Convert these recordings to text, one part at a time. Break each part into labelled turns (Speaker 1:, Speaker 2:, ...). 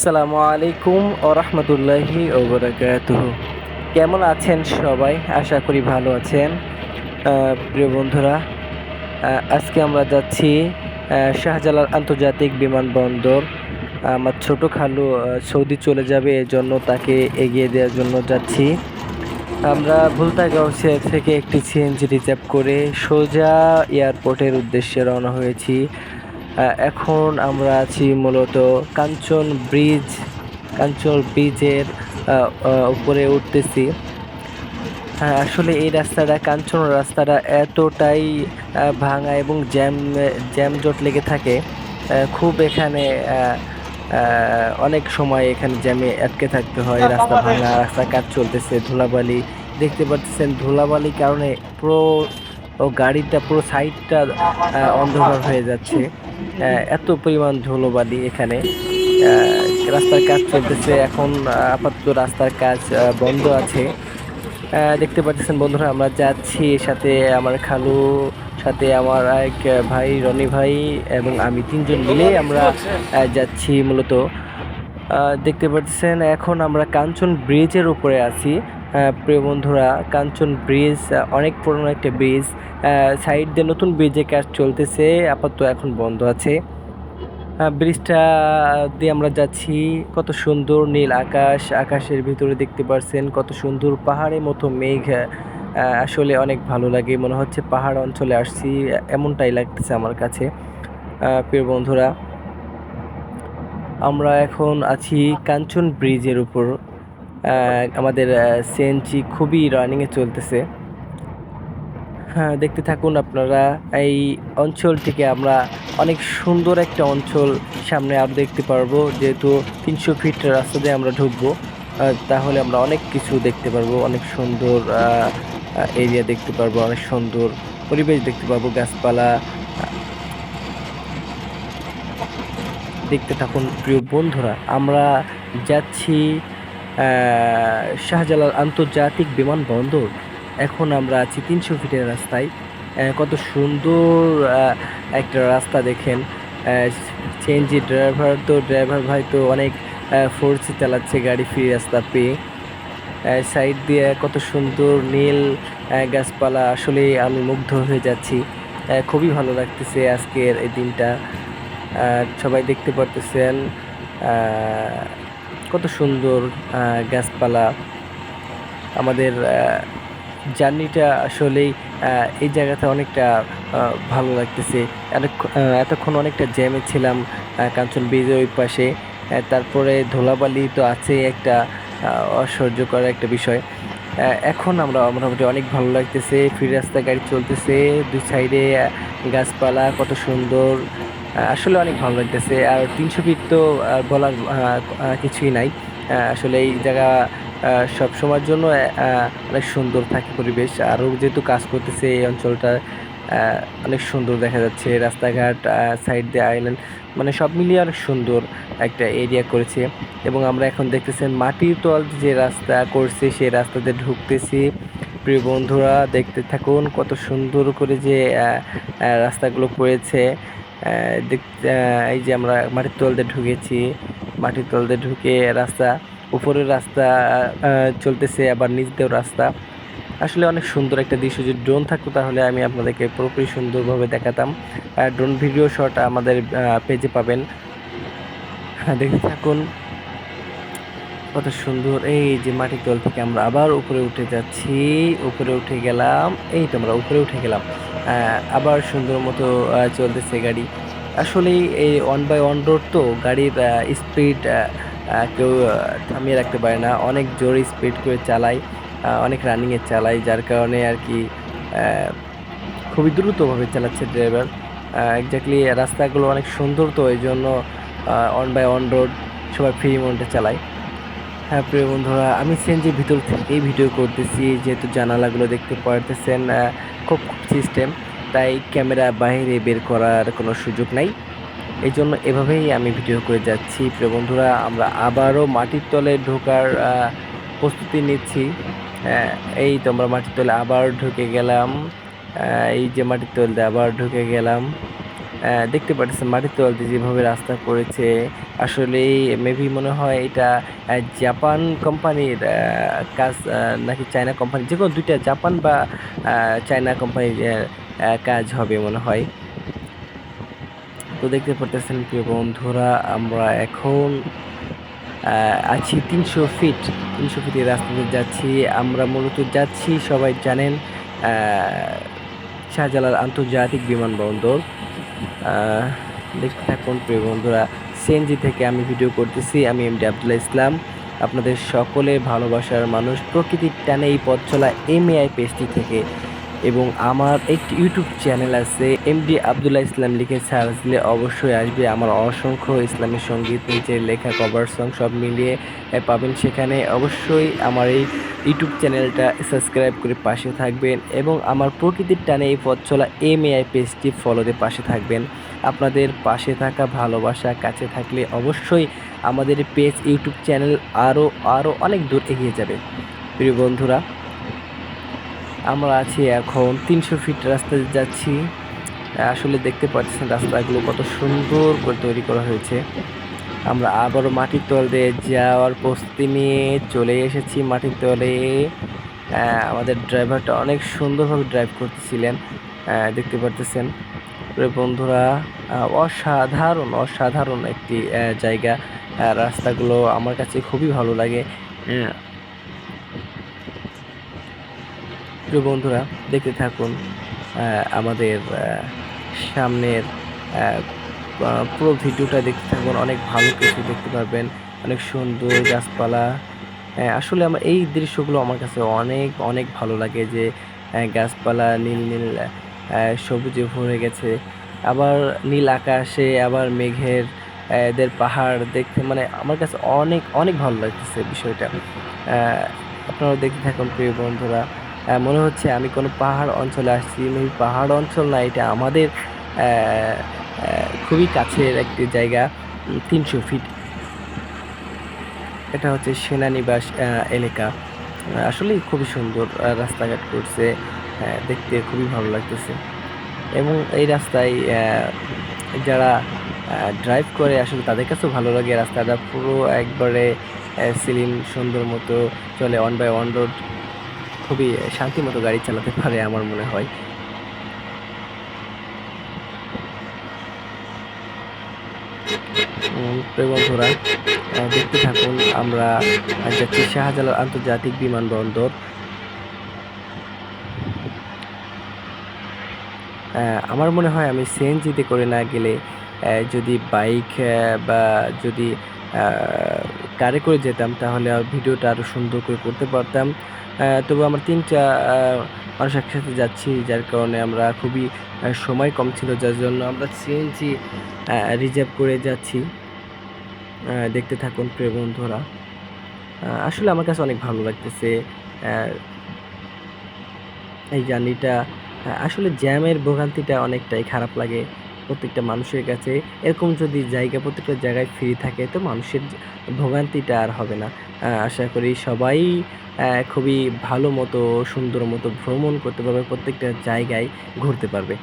Speaker 1: আসসালামু আলাইকুম ও রহমতুল্লাহি ওবরাকাতুহ কেমন আছেন সবাই? আশা করি ভালো আছেন। প্রিয় বন্ধুরা আজকে আমরা যাচ্ছি শাহজালাল আন্তর্জাতিক বিমানবন্দর। আমার ছোট খালু সৌদি চলে যাবে, এজন্য তাকে এগিয়ে দেওয়ার জন্য যাচ্ছি। আমরা ভুলতাগাঁও সে- থেকে একটি সিএনজি রিজার্ভ করে সোজা এয়ারপোর্টের উদ্দেশ্যে রওনা হয়েছি। এখন আমরা আছি মূলত কাঞ্চন ব্রিজ কাঞ্চন ব্রিজের উপরে উঠতেছি। হ্যাঁ আসলে এই রাস্তাটা কাঞ্চন রাস্তাটা এতটাই ভাঙা এবং জ্যাম জ্যাম জট লেগে থাকে। খুব এখানে অনেক সময় এখানে জ্যামে আটকে থাকতে হয়। রাস্তা ভাঙা রাস্তা কাজ চলতেছে ধুলাবালি। দেখতে পাচ্ছেন ধুলাবালির কারণে পুরো ও গাড়িটা পুরো সাইডটা অন্ধকার হয়ে যাচ্ছে। এত পরিমাণ ধুলোবালি এখানে। রাস্তার কাজ চলতেছে। এখন আপাতত রাস্তার কাজ বন্ধ আছে। দেখতে পাচ্ছেন বন্ধুরা, আমরা যাচ্ছি সাথে আমার খালু, সাথে আমার এক ভাই, রনি ভাই এবং আমি তিনজন মিলে আমরা যাচ্ছি মূলত। দেখতে পাচ্ছেন, এখন আমরা কাঞ্চন ব্রিজের উপরে আছি। প্রিয় বন্ধুরা, কাঞ্চন ব্রিজ অনেক পুরনো একটা ব্রিজ সাইড দিয়ে নতুন ব্রিজে কাজ চলতেছে, আপাতত এখন বন্ধ আছে। ব্রিজটা দিয়ে আমরা যাচ্ছি, কত সুন্দর নীল আকাশ, আকাশের ভিতরে দেখতে পারছেন, কত সুন্দর পাহাড়ের মতো মেঘ আসলে অনেক ভালো লাগে, মনে হচ্ছে পাহাড় অঞ্চলে আসছি, এমনটাই লাগতেছে আমার কাছে। প্রিয় বন্ধুরা, আমরা এখন আছি কাঞ্চন ব্রিজের উপর। আমাদের সিএনজি খুবই রানিংয়ে চলতেছে। হ্যাঁ দেখতে থাকুন আপনারা। এই অঞ্চলটিকে আমরা অনেক সুন্দর একটা অঞ্চল সামনে আর দেখতে পারব। যেহেতু তিনশো ফিট রাস্তা দিয়ে আমরা ঢুকবো তাহলে আমরা অনেক কিছু দেখতে পারব। অনেক সুন্দর এরিয়া দেখতে পারব, অনেক সুন্দর পরিবেশ দেখতে পারব, গাছপালা। দেখতে থাকুন প্রিয় বন্ধুরা, আমরা যাচ্ছি শাহজালাল আন্তর্জাতিক বিমানবন্দর। এখন আমরা আছি তিনশো ফিটের রাস্তায়। কত সুন্দর একটা রাস্তা দেখেন। চেঞ্জি ড্রাইভার তো, ড্রাইভার ভাই তো অনেক ফোর্সে চালাচ্ছে গাড়ি ফ্রি রাস্তা পেয়ে। সাইড দিয়ে কত সুন্দর নীল গাছপালা। আসলে আমি মুগ্ধ হয়ে যাচ্ছি। খুবই ভালো লাগতেছে আজকের এই দিনটা। সবাই দেখতে পারতেছেন কত সুন্দর গাছপালা। আমাদের জার্নিটা আসলেই এই জায়গাতে অনেকটা ভালো লাগতেছে। এতক্ষ- এতক্ষণ অনেকটা জ্যামে ছিলাম কাঞ্চন ব্রিজের ওই পাশে। তারপরে ধুলাবালি তো আছে একটা আহ, অসহ্য করা একটা বিষয়। এখন আমরা মোটামুটি অনেক ভালো লাগতেছে ফ্রি রাস্তা গাড়ি চলতেছে দুই সাইডে গাছপালা কত সুন্দর। আসলে অনেক ভালো লাগতেছে। আর তিনশো ফিট তো বলার কিছুই নাই। আসলে এই জায়গা সব সময়ের জন্য অনেক সুন্দর থাকে পরিবেশ। আরও যেহেতু কাজ করতেছে এই অঞ্চলটা অনেক সুন্দর দেখা যাচ্ছে। রাস্তাঘাট সাইড দিয়ে আইল্যান্ড মানে সব মিলিয়ে অনেক সুন্দর একটা এরিয়া করেছে। এবং আমরা এখন দেখতেছেন মাটির তল যে রাস্তা করছে, সেই রাস্তাতে ঢুকতেছি। প্রিয় বন্ধুরা, দেখতে থাকুন কত সুন্দর করে যে রাস্তাগুলো করেছে। এই যে আমরা মাটির তলদে ঢুকেছি, মাটির তলদে ঢুকে রাস্তা, উপরের রাস্তা চলতেছে, আবার নিচ দিয়েও রাস্তা। আসলে অনেক সুন্দর একটা দৃশ্য। যদি ড্রোন থাকতো তাহলে আমি আপনাদেরকে পুরোপুরি সুন্দরভাবে দেখাতাম। ড্রোন ভিডিও শট আমাদের পেজে পাবেন। হ্যাঁ দেখতে থাকুন। কত সুন্দর। এই যে মাটির তল থেকে আমরা আবার উপরে উঠে যাচ্ছি। উপরে উঠে গেলাম। এই তো আমরা উপরে উঠে গেলাম। আবার সুন্দর মতো চলতেছে গাড়ি। আসলেই এই ওয়ান বাই ওয়ান রোড তো গাড়ির স্পিড কেউ থামিয়ে রাখতে পারে না। অনেক জোরে স্পিড করে চালায় অনেক রানিংয়ে চালায়, যার কারণে আর কি খুবই দ্রুতভাবে চালাচ্ছে ড্রাইভার এক্স্যাক্টলি রাস্তাগুলো অনেক সুন্দর তো এই জন্য অন বাই অন রোড সবাই ফ্রি মোডে চালায়। হ্যাঁ প্রিয় বন্ধুরা, আমি সিএনজির ভিতর থেকেই ভিডিও করতেছি, যেহেতু জানালাগুলো দেখতে পারতেছেন খুব সিস্টেম তাই ক্যামেরা বাইরে বের করার কোনো সুযোগ নাই। এই জন্য এভাবেই আমি ভিডিও করে যাচ্ছি। প্রিয় বন্ধুরা, আমরা আবারও মাটির তলে ঢোকার প্রস্তুতি নিচ্ছি। এই তো আমরা মাটির তলে আবার ঢুকে গেলাম। এই যে মাটির তলে আবার ঢুকে গেলাম। দেখতে পাচ্ছেন মাটির তল দিয়ে যেভাবে রাস্তা করেছে আসলে মেবি মনে হয় এটা জাপান কোম্পানির কাজ নাকি চায়না কোম্পানি, যে কোনো দুইটা জাপান বা চায়না কোম্পানির কাজ হবে মনে হয়। তো দেখতে পারতেছেন প্রিয় বন্ধুরা, আমরা এখন আছি তিনশো ফিট, তিনশো ফিটের রাস্তা রাস্তাতে যাচ্ছি। আমরা মূলত যাচ্ছি, সবাই জানেন শাহজালাল আন্তর্জাতিক বিমানবন্দর। দেখতে থাকুন প্রিয় বন্ধুরা সিএনজি থেকে আমি ভিডিও করতেছি, আমি এম ডি আবদুল্লাহ ইসলাম। আপনাদের সকলে ভালোবাসার মানুষ, প্রকৃতির টানে এই পথ চলা এম এআই পেজটি থেকে এবং আমার একটি ইউটিউব চ্যানেল আছে, এমডি আবদুল্লাহ ইসলাম লিখে সার্চ দিলে অবশ্যই আসবে। আমার অসংখ্য ইসলামী সংগীত, নিজের লেখা কভার সং সব মিলিয়ে পাবেন সেখানে। অবশ্যই আমার এই ইউটিউব চ্যানেলটা সাবস্ক্রাইব করে পাশে থাকবেন এবং আমার প্রকৃতির টানে এই পথ চলা এম এআই পেজটি ফলোতে পাশে থাকবেন। আপনাদের পাশে থাকা ভালোবাসা কাছে থাকলে অবশ্যই আমাদের পেজ ইউটিউব চ্যানেল আরও আরও অনেক দূর এগিয়ে যাবে। প্রিয় বন্ধুরা আমরা আছি এখন তিনশো ফিট রাস্তায় যাচ্ছি। আসলে দেখতে পাচ্ছেন রাস্তাগুলো কত সুন্দর করে তৈরি করা হয়েছে। আমরা আবারও মাটির তল যাওয়ার প্রস্তুতি নিয়ে চলে এসেছি মাটির তলে। আমাদের ড্রাইভারটা অনেক সুন্দরভাবে ড্রাইভ করতেছিলেন। দেখতে পারতেছেন। বন্ধুরা অসাধারণ অসাধারণ একটি জায়গা। রাস্তাগুলো আমার কাছে খুবই ভালো লাগে। প্রিয় বন্ধুরা, দেখতে থাকুন আমাদের সামনের পুরো ভিডিওটা দেখতে থাকুন। অনেক ভালো কিছু দেখতে পারবেন, অনেক সুন্দর গাছপালা। আসলে আমার এই দৃশ্যগুলো আমার কাছে অনেক অনেক ভালো লাগে যে গাছপালা নীল নীল সবুজে ভরে গেছে। আবার নীল আকাশে, আবার মেঘের, এদের পাহাড় দেখতে মানে আমার কাছে অনেক অনেক ভালো লাগতেছে বিষয়টা। আপনারা দেখতে থাকুন, প্রিয় বন্ধুরা। মনে হচ্ছে আমি কোনো পাহাড় অঞ্চলে আসছি। মেবি পাহাড় অঞ্চল না, এটা আমাদের খুবই কাছের একটি জায়গা তিনশো ফিট। এটা হচ্ছে সেনানিবাস এলাকা। আসলেই খুবই সুন্দর রাস্তাঘাট করছে দেখতে খুবই ভালো লাগতেছে। এবং এই রাস্তায় যারা ড্রাইভ করে, আসলে তাদের কাছেও ভালো লাগে। রাস্তাটা পুরো একবারে সিলিং সুন্দর মতো চলে ওয়ান বাই ওয়ান রোড খুবই শান্তি মতো গাড়ি চালাতে পারে আমার মনে হয়। বন্ধুরা দেখতে থাকুন, আমরা যাচ্ছি শাহজালাল আন্তর্জাতিক বিমানবন্দর। আমার মনে হয় আমি সিএনজিতে করে না গেলে যদি বাইক বা যদি কারে করে যেতাম, তাহলে ভিডিওটা আরও সুন্দর করে করতে পারতাম। তবু আমরা তিনটা মানুষ একসাথে যাচ্ছি, যার কারণে আমরা খুবই সময় কম ছিল, যার জন্য আমরা সিএনজি রিজার্ভ করে যাচ্ছি। দেখতে থাকুন প্রিয় বন্ধুরা। আসলে আমার কাছে অনেক ভালো লাগতেছে এই জার্নিটা আসলে জ্যামের ভোগান্তিটা অনেকটাই খারাপ লাগে। প্রত্যেকটা মানুষের কাছে এরকম যদি জায়গা প্রত্যেকটা জায়গায় ফ্রি থাকে, তো মানুষের ভোগান্তিটা আর হবে না। আশা করি সবাই খুবই ভালো মতো, সুন্দর মতো ভ্রমণ করতে পারবে, প্রত্যেকটা জায়গায় ঘুরতে পারবে।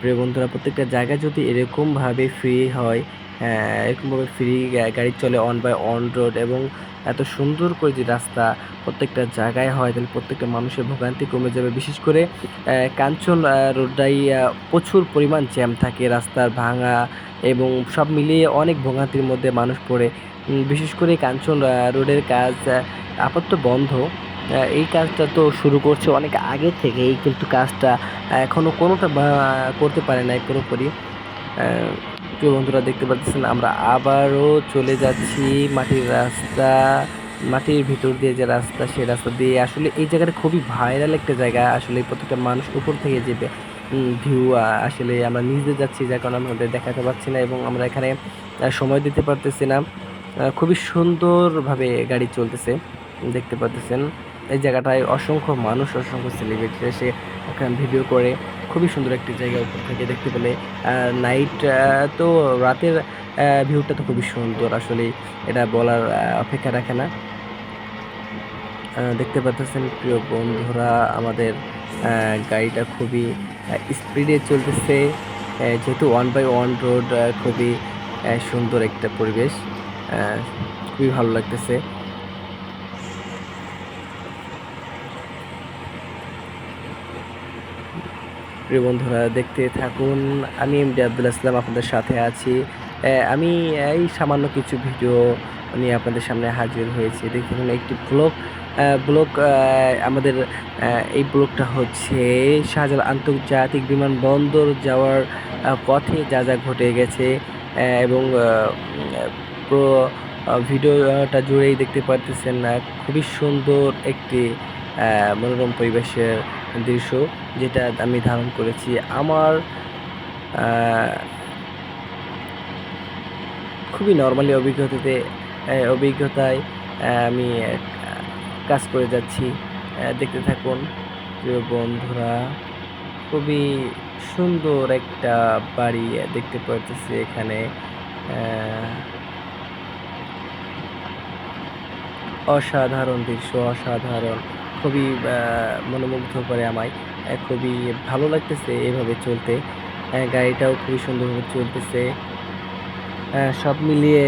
Speaker 1: প্রিয় বন্ধুরা, প্রত্যেকটা জায়গা যদি এরকমভাবে ফ্রি হয় এরকমভাবে ফ্রি গাড়ি চলে অন বাই অন রোড এবং এত সুন্দর করে যে রাস্তা প্রত্যেকটা জায়গায় হয়, তাহলে প্রত্যেকটা মানুষের ভোগান্তি কমে যাবে। বিশেষ করে কাঞ্চন রোডটাই প্রচুর পরিমাণ জ্যাম থাকে রাস্তার ভাঙা এবং সব মিলিয়ে অনেক ভোগান্তির মধ্যে মানুষ পড়ে। বিশেষ করে কাঞ্চন রোডের কাজ আপাতত বন্ধ। এই কাজটা তো শুরু করছে অনেক আগে থেকেই, কিন্তু কাজটা এখনও কোনোটা করতে পারে নাই পুরোপুরি। প্রিয় বন্ধুরা, দেখতে পাচ্ছেন, আমরা আবারও চলে যাচ্ছি মাটির রাস্তা, মাটির ভিতর দিয়ে যে রাস্তা, সেই রাস্তা দিয়ে। আসলে এই জায়গাটা খুবই ভাইরাল একটা জায়গা। আসলে প্রত্যেকটা মানুষ উপর থেকে যে ভিউ আসলে আমরা নিজে যাচ্ছি, যার কারণে আমাদের দেখাতে পারছি না এবং আমরা এখানে সময় দিতে পারতেছি না। খুবই সুন্দরভাবে গাড়ি চলতেছে, দেখতে পাচ্ছেন। এই জায়গাটায় অসংখ্য মানুষ, অসংখ্য সেলিব্রিটি এসে এখানে ভিডিও করে। খুবই সুন্দর একটি জায়গা উপর থেকে দেখতে পেলে। নাইট তো রাতের ভিউটা তো খুবই সুন্দর। আসলে এটা বলার অপেক্ষা রাখে না। দেখতে পাচ্ছেন প্রিয় বন্ধুরা, আমাদের গাড়িটা খুবই স্পিডে চলতেছে। যেহেতু ওয়ান বাই ওয়ান রোড খুবই সুন্দর একটা পরিবেশ। খুবই ভালো লাগতেছে। প্রিয় বন্ধুরা, দেখতে থাকুন। আমি এমডি আব্দুল ইসলাম আপনাদের সাথে আছি। আমি এই সামান্য কিছু ভিডিও নিয়ে আপনাদের সামনে হাজির হয়েছি। দেখুন একটি ব্লগ ব্লগ আমাদের এই ব্লগটা হচ্ছে শাহজালাল আন্তর্জাতিক বিমানবন্দর যাওয়ার পথে যা যা ঘটে গেছে এবং ভিডিওটা জুড়েই দেখতে পারতেছেন খুবই সুন্দর একটি মনোরম পরিবেশের দৃশ্য যেটা আমি ধারণ করেছি। আমার খুবই নর্মালি অভিজ্ঞতাতে অভিজ্ঞতায় আমি কাজ করে যাচ্ছি। দেখতে থাকুন, প্রিয় বন্ধুরা, খুবই সুন্দর একটা বাড়ি দেখতে পাচ্ছি এখানে। অসাধারণ দৃশ্য, অসাধারণ। খুবই মনোমুগ্ধ করে আমায়। খুবই ভালো লাগতেছে এভাবে চলতে। গাড়িটাও খুবই সুন্দরভাবে চলতেছে। সব মিলিয়ে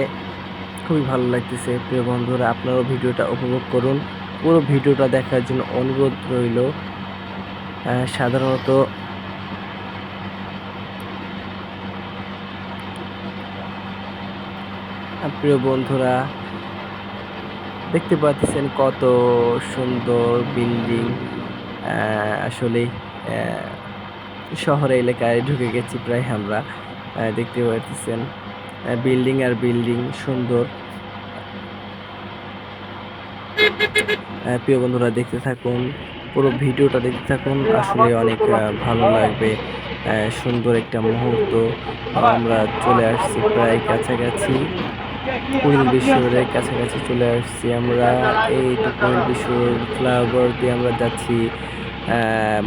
Speaker 1: খুবই ভালো লাগতেছে। প্রিয় বন্ধুরা, আপনারাও ভিডিওটা উপভোগ করুন। পুরো ভিডিওটা দেখার জন্য অনুরোধ রইল। সাধারণত প্রিয় বন্ধুরা দেখতে পাচ্ছেন কত সুন্দর বিল্ডিং। আসলে শহরে, এলাকায় ঢুকে গেছি প্রায় আমরা। দেখতে পাচ্ছেন বিল্ডিং আর বিল্ডিং সুন্দর। প্রিয় বন্ধুরা, দেখতে থাকুন, পুরো ভিডিওটা দেখতে থাকুন। আসলে অনেক ভালো লাগবে সুন্দর একটা মুহূর্ত। আমরা চলে আসছি প্রায় কাছাকাছি। কুড়িল বিশ্বরের কাছাকাছি চলে আসছি আমরা। এই তো কুড়িল বিশ্বর ফ্লাইওভার দিয়ে আমরা যাচ্ছি।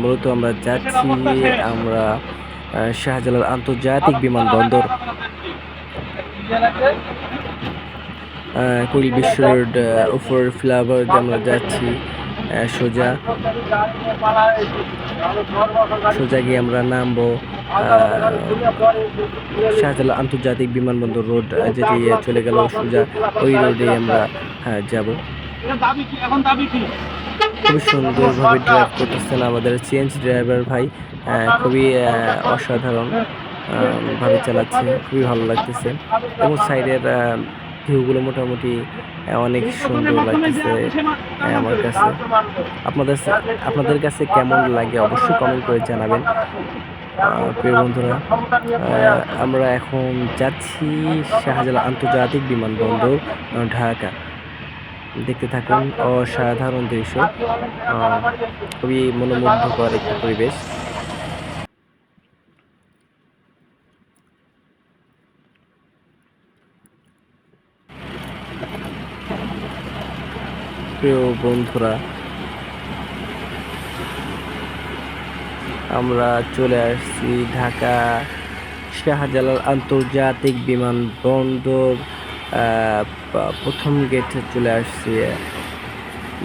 Speaker 1: মূলত আমরা যাচ্ছি আমরা শাহজালাল আন্তর্জাতিক বিমানবন্দর। কুড়িল বিশ্বর উপর ফ্লাইওভার দিয়ে আমরা যাচ্ছি সোজা। সোজা গিয়ে আমরা নামবো। শাহজালাল আন্তর্জাতিক বিমানবন্দর রোড যেটি চলে গেল সোজা ওই রোডে আমরা হ্যাঁ, যাব। খুবই সুন্দরভাবে ড্রাইভ করতেছেন আমাদের চেঞ্জ ড্রাইভার ভাই খুবই অসাধারণ ভাবে চালাচ্ছে খুবই ভালো লাগতেছে। এবং সাইডের ভিউগুলো মোটামুটি অনেক সুন্দর লাগতেছে আমার কাছে। আপনাদের আপনাদের কাছে কেমন লাগে অবশ্যই কমেন্ট করে জানাবেন। প্রিয় বন্ধুরা আমরা এখন যাচ্ছি শাহজালাল আন্তর্জাতিক বিমানবন্দর ঢাকা। দেখতে থাকুন, অসাধারণ দৃশ্য খুবই মনোমুগ্ধকর একটি পরিবেশ। প্রিয় বন্ধুরা আমরা চলে আসছি ঢাকা শাহজালাল আন্তর্জাতিক বিমানবন্দর প্রথম গেটে চলে আসছি।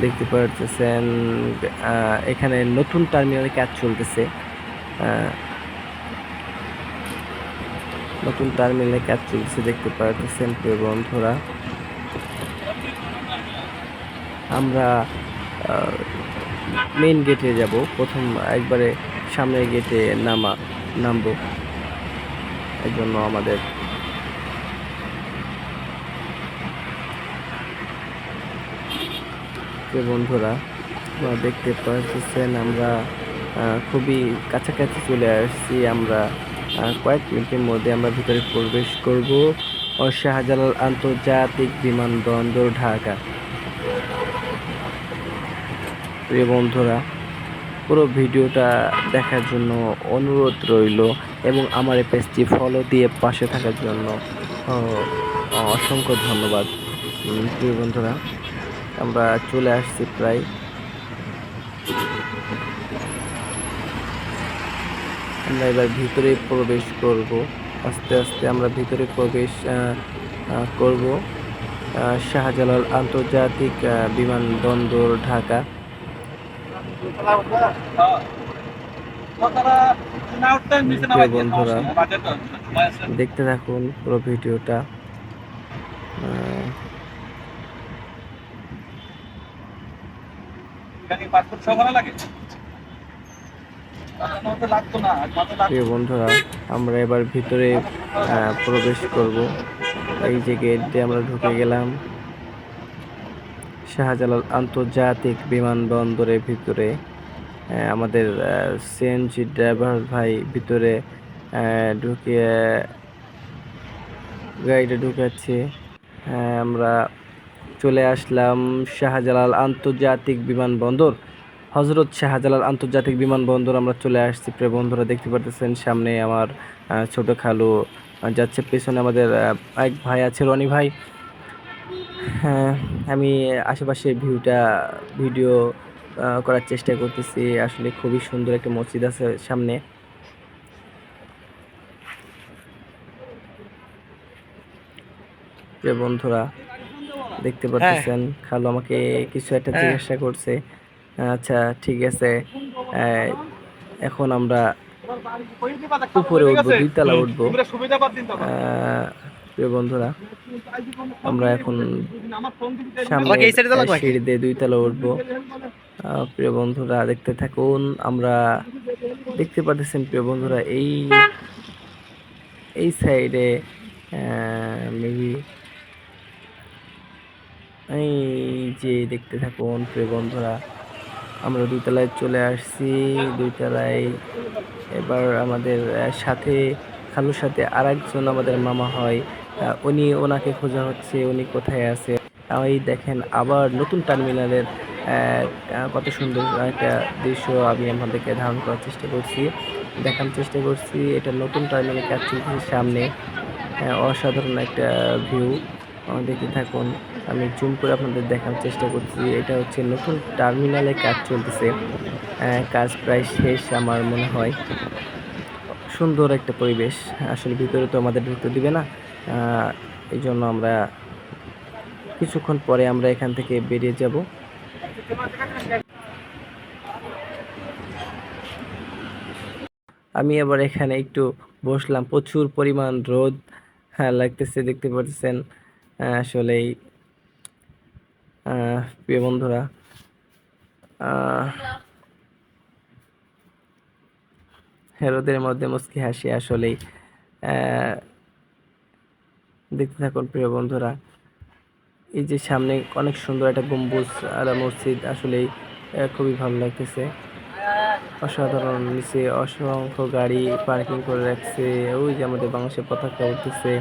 Speaker 1: দেখতে পাচ্ছেন এখানে নতুন টার্মিনালের কাজ চলতেছে। নতুন টার্মিনালের কাজ চলতেছে, দেখতে পাচ্ছেন প্রিয় বন্ধুরা। আমরা মেন গেটে যাব। প্রথম একবারে সামনের গেটে নামা, নামবো। এর জন্য আমাদের বন্ধুরা দেখতে পাচ্ছেন আমরা খুবই কাছাকাছি চলে আসছি আমরা কয়েক মিনিটের মধ্যে আমরা ভিতরে প্রবেশ করব শাহজালাল আন্তর্জাতিক বিমানবন্দর ঢাকা। প্রিয় বন্ধুরা পুরো ভিডিওটা দেখার জন্য অনুরোধ রইল এবং আমার এই পেজটি ফলো দিয়ে পাশে থাকার জন্য অসংখ্য ধন্যবাদ। প্রিয় বন্ধুরা, আমরা চলে আসছি প্রায়। আমরা এবার ভিতরে প্রবেশ করব। আস্তে আস্তে আমরা ভিতরে প্রবেশ করব। শাহজালাল আন্তর্জাতিক বিমানবন্দর ঢাকা
Speaker 2: কথাটা না উঠতে নিচে না
Speaker 1: প্রিয়
Speaker 2: বাজে
Speaker 1: বন্ধুরা, দেখতে থাকুন পুরো ভিডিওটা। বন্ধুরা আমরা এবার ভিতরে প্রবেশ করব। এই যে গেট দিয়ে আমরা ঢুকে গেলাম। শাহজালাল আন্তর্জাতিক বিমানবন্দরের ভিতরে আমাদের সিএনজি ড্রাইভার ভাই ভিতরে ঢুকিয়ে, গাড়িটা ঢুকাচ্ছে। আমরা চলে আসলাম শাহজালাল আন্তর্জাতিক বিমানবন্দর। হজরত শাহজালাল আন্তর্জাতিক বিমানবন্দর আমরা চলে আসছি। প্রিয় বন্ধুরা, দেখতে পারতেছেন সামনে আমার ছোট খালু যাচ্ছে পেছনে আমাদের এক ভাই আছে রনি ভাই। হ্যাঁ আমি আশেপাশে ভিউটা ভিডিও করার চেষ্টা করতেছি। আসলে খুবই সুন্দর একটা মসজিদ আছে সামনে। প্রিয় বন্ধুরা দেখতে পাচ্ছেন খালু আমাকে কিছু একটা জিজ্ঞাসা করছে। আচ্ছা ঠিক আছে। এখন আমরা উপরে উঠবো দুইতলা উঠবো। প্রিয় বন্ধুরা আমরা এখন সামনে। সিঁড়ি দিয়ে দুইতলা উঠবো আহ, প্রিয় বন্ধুরা দেখতে থাকুন আমরা দেখতে পাচ্ছেন প্রিয় বন্ধুরা এই এই সাইডে মেবি এই যে দেখতে থাকুন প্রিয় বন্ধুরা আমরা দুইতলায় চলে আসছি দুইতলায় এবার আমাদের সাথে খালুর সাথে আর একজন আমাদের মামা হয় উনি ওনাকে খোঁজা হচ্ছে, উনি কোথায় আছে। এই দেখেন আবার নতুন টার্মিনালের কত সুন্দর একটা দৃশ্য আমি আপনাদেরকে ধারণ করার চেষ্টা করছি। দেখার চেষ্টা করছি, এটা নতুন টার্মিনালের কাজ চলছে সামনে অসাধারণ একটা ভিউ। দেখতে থাকুন, আমি জুম করে আপনাদের দেখার চেষ্টা করছি, এটা হচ্ছে নতুন টার্মিনালে কাজ চলতেছে। কাজ প্রায় শেষ আমার মনে হয়। সুন্দর একটা পরিবেশ। আসলে ভিতরে তো আমাদের ঢুকতে দিবে না। এই জন্য আমরা কিছুক্ষণ পরে আমরা এখান থেকে বেরিয়ে যাব। আমি আবার এখানে একটু বসলাম। প্রচুর পরিমাণ রোদ হ্যাঁ লাগতেছে, দেখতে পাচ্ছেন আসলেই প্রিয় বন্ধুরা আহ, হ্যাঁ, রোদের মধ্যে মুচকি হাসি আসলেই দেখতে থাকুন প্রিয় বন্ধুরা। এই যে সামনে অনেক সুন্দর একটা গম্বুজ আর মসজিদ আসলেই খুবই ভালো লাগতেছে। অসাধারণ নিচে অসংখ্য গাড়ি পার্কিং করে রাখছে, ওই যে আমাদের বাংলাদেশের পতাকা উঠতেছে।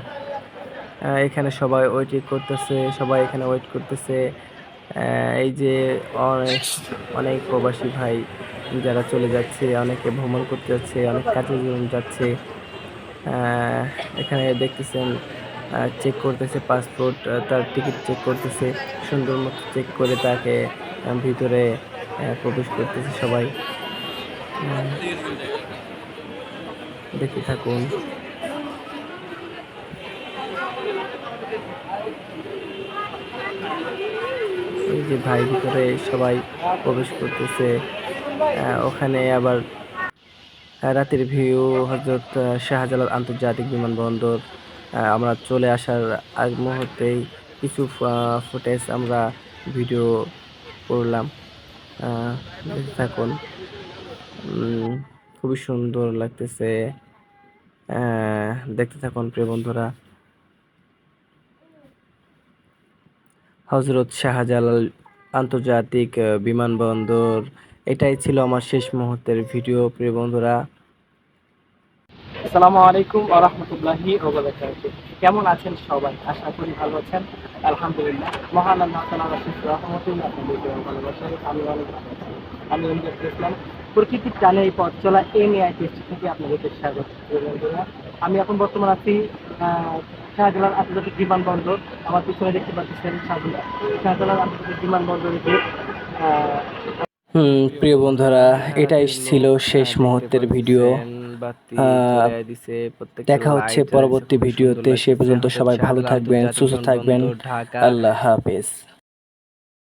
Speaker 1: এখানে সবাই ওয়েটিং করতেছে, সবাই এখানে ওয়েট করতেছে। এই যে অনেক অনেক প্রবাসী ভাই যারা চলে যাচ্ছে, অনেকে ভ্রমণ করতে যাচ্ছে, অনেক কাজে যাচ্ছে। এখানে দেখতেছেন চেক করতেছে পাসপোর্ট তার টিকিট চেক করতেছে, সুন্দর মতো চেক করে তাকে ভিতরে প্রবেশ করতেছে সবাই। দেখতে থাকুন। যে ভাই ভিতরে সবাই প্রবেশ করতেছে ওখানে আবার রাতের ভিউ, হজরত শাহজালাল আন্তর্জাতিক বিমানবন্দর আমরা চলে আসার আগ মুহূর্তেই কিছু ফুটেজ আমরা ভিডিও করলাম। থাকুন। খুবই সুন্দর লাগতেছে। দেখতে থাকুন প্রিয় বন্ধুরা। হজরত শাহজালাল আন্তর্জাতিক বিমানবন্দর। এটাই ছিল আমার শেষ মুহূর্তের ভিডিও, প্রিয় বন্ধুরা।
Speaker 3: আসসালামু আলাইকুম ওয়া রাহমাতুল্লাহি ওয়া বারাকাতুহু। কেমন আছেন সবাই? আশা করি ভালো আছেন। আলহামদুলিল্লাহ। মহান আল্লাহ তাআলার অশেষ রহমতুল্লাহ আপনাদেরকে ভালোবাসায় আমি অনেক ভালো আছি। আমি ইমদাদ ইসলাম। প্রকৃতির টানে এই পথ চলা এ নিয়ে টেস্ট থেকে আপনাদেরকে স্বাগত আমি এখন বর্তমান আছি শাহজালাল আন্তর্জাতিক বিমানবন্দর আমার পিছনে দেখতে পাচ্ছেন শাহজালাল। আন্তর্জাতিক বিমানবন্দরের গেট
Speaker 1: হুম প্রিয় বন্ধুরা এটাই ছিল শেষ মুহূর্তের ভিডিও। দেখা হচ্ছে পরবর্তী ভিডিওতে। সে পর্যন্ত সবাই ভালো থাকবেন সুস্থ থাকবেন। আল্লাহ হাফেজ।